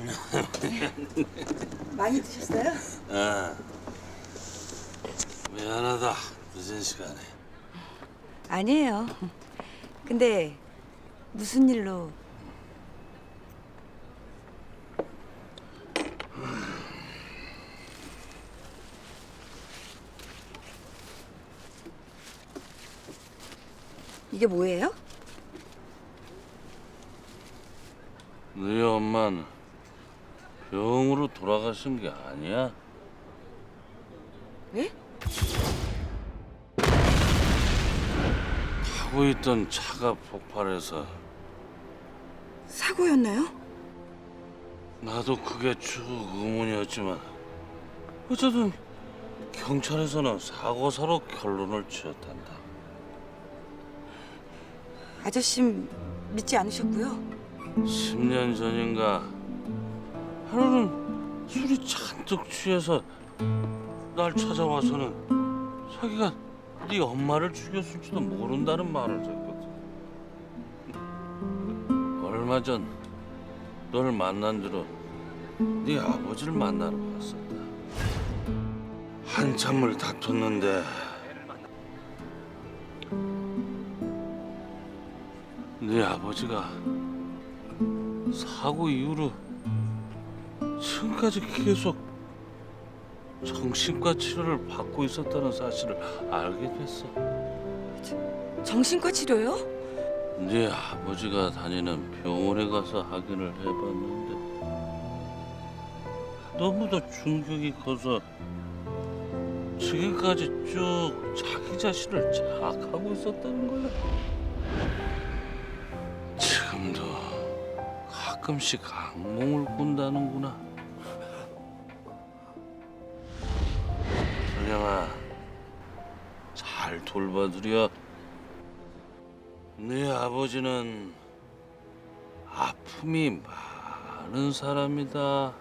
많이 드셨어요? 아, 미안하다. 늦은 시간에. 아니에요. 근데 무슨 일로? 이게 뭐예요? 너희 엄마는 병으로 돌아가신 게 아니야? 왜? 타고 있던 차가 폭발해서 사고였나요? 나도 그게 쭉 의문이었지만 어쨌든 경찰에서는 사고사로 결론을 지었단다. 아저씨 믿지 않으셨고요. 10년 전인가 하루는 술이 잔뜩 취해서 날 찾아와서는 자기가 네 엄마를 죽였을지도 모른다는 말을 했거든. 얼마 전널 만난 뒤로 네 아버지를 만나러 갔었다. 한참을 다퉜는데 네 아버지가 사고 이후로 지금까지 계속 정신과 치료를 받고 있었다는 사실을 알게 됐어. 정신과 치료요? 네 아버지가 다니는 병원에 가서 확인을 해봤는데 너무도 충격이 커서 지금까지 쭉 자기 자신을 자학하고 있었다는 거야. 지금도 가끔씩 악몽을 꾼다는구나. 잘 돌봐드려. 네 아버지는 아픔이 많은 사람이다.